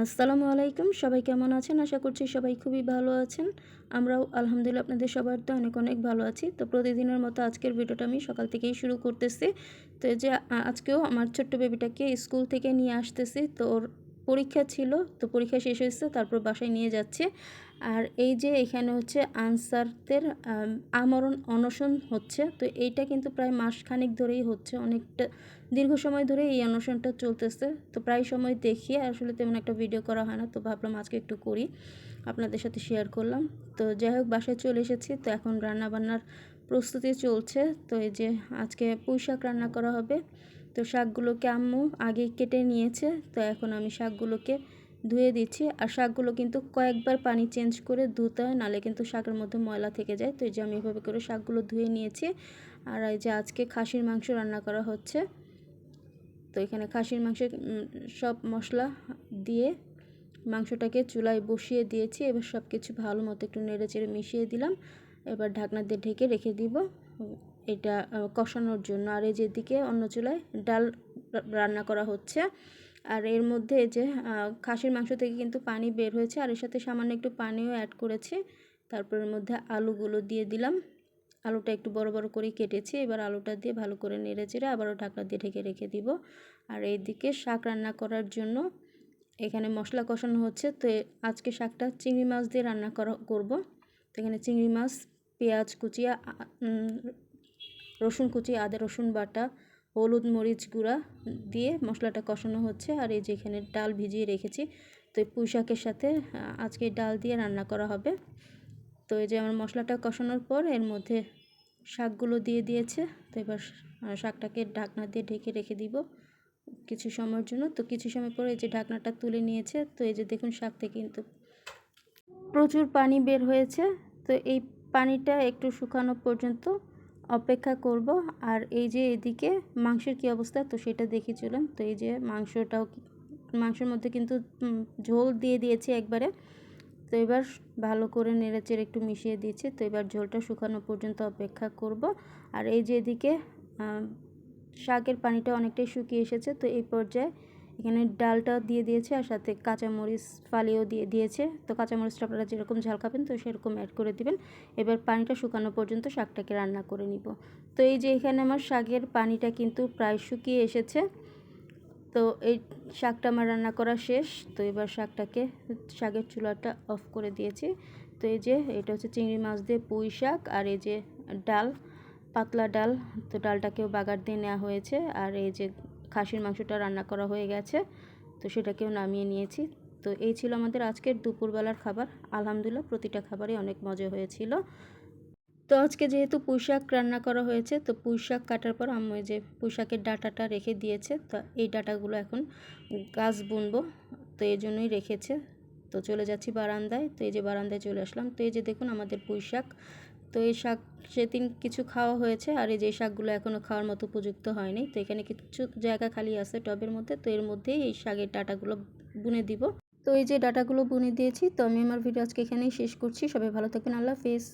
আসসালামু আলাইকুম। সবাই কেমন আছেন? আশা করছি সবাই খুবই ভালো আছেন। আমরাও আলহামদুলিল্লাহ আপনাদের সবার তো অনেক অনেক ভালো আছি। তো প্রতিদিনের মতো আজকের ভিডিওটা আমি সকাল থেকেই শুরু করতেছি। তো যে আজকেও আমার ছোট্ট বেবিটাকে স্কুল থেকে নিয়ে আসতেছি। তো ওর পরীক্ষা ছিল, তো পরীক্ষা শেষ হয়েছে, তারপর বাসায় নিয়ে যাচ্ছে। আর এই যে এখানে হচ্ছে আনসারদের আমরণ, অনশন হচ্ছে, তো এইটা কিন্তু প্রায় মাসখানেক ধরেই হচ্ছে, অনেকটা দীর্ঘ সময় ধরে এই অনশনটা চলতেছে। তো প্রায় সময় দেখি আসলে তেমন একটা ভিডিও করা হয় না, তো ভাবলাম আজকে একটু করি, আপনাদের সাথে শেয়ার করলাম। তো যাই হোক, বাসায় চলে এসেছি, তো এখন রান্না বান্নার প্রস্তুতি চলছে। তো এই যে আজকে পুঁই শাক রান্না করা হবে। তো শাকগুলোকে আম্মু আগেই কেটে নিয়েছে। তো এখন আমি শাকগুলোকে ধুয়ে দিচ্ছি। আর শাকগুলো কিন্তু কয়েকবার পানি চেঞ্জ করে ধুতে হয় নাহলে কিন্তু শাকের মধ্যে ময়লা থেকে যায়। তো এই যে আমি এভাবে করে শাকগুলো ধুয়ে নিয়েছি। আর এই যে আজকে খাসির মাংস রান্না করা হচ্ছে। তো এখানে খাসির মাংসের সব মশলা দিয়ে মাংসটাকে চুলায় বসিয়ে দিয়েছি। এবার সব কিছু ভালো মতো একটু নেড়ে চেড়ে মিশিয়ে দিলাম। এবার ঢাকনা দিয়ে ঢেকে রেখে দিব। এটা কষানোর জন্য। আর এই যেদিকে অন্য চুলায় ডাল রান্না করা হচ্ছে। আর এর মধ্যে যে খাসির মাংস থেকে কিন্তু পানি বের হয়েছে। আর এর সাথে সামান্য একটু পানিও অ্যাড করেছি। তারপর এর মধ্যে আলুগুলো দিয়ে দিলাম। আলুটা একটু বড় বড় করে কেটেছি। এবার আলুটা দিয়ে ভালো করে নেড়ে চেড়ে আবারও ঢাকনা দিয়ে ঢেকে রেখে দিব। আর এইদিকে শাক রান্না করার জন্য এখানে মশলা কষানো হচ্ছে। তো আজকে শাকটা চিংড়ি মাছ দিয়ে রান্না করা, করব। তো এখানে চিংড়ি মাছ, পেঁয়াজ কুচি রসুন কুচি, আদা, রসুন বাটা, হলুদ মরিচ গুঁড়া দিয়ে মশলাটা কষানো হচ্ছে। আর এই যে এখানে ডাল ভিজিয়ে রেখেছি, তো এই পুঁই শাকের সাথে আজকে ডাল দিয়ে রান্না করা হবে। তো এই যে আমার মশলাটা কষানোর পর এর মধ্যে শাকগুলো দিয়ে দিয়েছে। তো এবার শাকটাকে ঢাকনা দিয়ে ঢেকে রেখে দিব কিছু সময়ের জন্য। তো কিছু সময় পরে এই যে ঢাকনাটা তুলে নিয়েছে, তো এই যে দেখুন শাক থেকে কিন্তু প্রচুর পানি বের হয়েছে, তো এই পানিটা একটু শুকানো পর্যন্ত অপেক্ষা করব। আর এই যে এদিকে মাংসের কী অবস্থা, তো সেটা দেখে চলুন তো এই যে মাংসটাও মাংসের মধ্যে কিন্তু ঝোল দিয়ে দিয়েছি একবারে। তো এবার ভালো করে নেড়েচেড়ে একটু মিশিয়ে দিয়েছি। তো এবার ঝোলটা শুকানো পর্যন্ত অপেক্ষা করব। আর এই যে এদিকে শাকের পানিটা অনেকটাই শুকিয়ে এসেছে। তো এই পর্যায়ে এখানে ডালটা দিয়ে দিয়েছে আর সাথে কাঁচামরিচ ফালিও দিয়ে দিয়েছে। তো কাঁচামরিচটা আপনারা যেরকম ঝাল খাবেন, তো সেরকম অ্যাড করে দিবেন। এবার পানিটা শুকানো পর্যন্ত শাকটাকে রান্না করে নিব। তো এই যে এখানে আমার শাকের পানিটা কিন্তু প্রায় শুকিয়ে এসেছে। তো এই শাকটা আমার রান্না করা শেষ। তো এবার শাকটাকে শাকের চুলাটা অফ করে দিয়েছি। তো এই যে এটা হচ্ছে চিংড়ি মাছ দিয়ে পুঁই শাক আর এই যে ডাল, পাতলা ডাল। তো ডালটাকেও বাগার দিয়ে নেওয়া হয়েছে। আর এই যে খাসির মাংসটা রান্না করা হয়ে গেছে, তো সেটাকেও নামিয়ে নিয়েছি। তো এই ছিল আমাদের আজকের দুপুরবেলার খাবার। আলহামদুলিল্লাহ প্রতিটা খাবারই অনেক মজা হয়েছিল। তো আজকে যেহেতু পুঁই শাক রান্না করা হয়েছে, তো পুঁই শাক কাটার পর আমি যে পুঁই ডাটাটা রেখে দিয়েছে, তো এই ডাটাগুলো এখন গাছ বুনবো, তো এই জন্যই রেখেছে। তো চলে যাচ্ছি বারান্দায়, তো এই যে বারান্দায় চলে আসলাম। তো এই যে দেখুন আমাদের পুঁই শাক তো এই শাক সেদিন কিছু খাওয়া হয়েছে আর এই যে শাকগুলো এখনও খাওয়ার মতো উপযুক্ত হয়নি। তো এখানে কিছু জায়গা খালি আছে টবের মধ্যে, তো এর মধ্যেই এই শাকের ডাটাগুলো বুনে দিব। তো এই যে ডাটাগুলো বুনে দিয়েছি, তো আমি আমার ভিডিও আজকে এখানেই শেষ করছি। সবাই ভালো থাকবেন, আল্লাহ হাফিজ।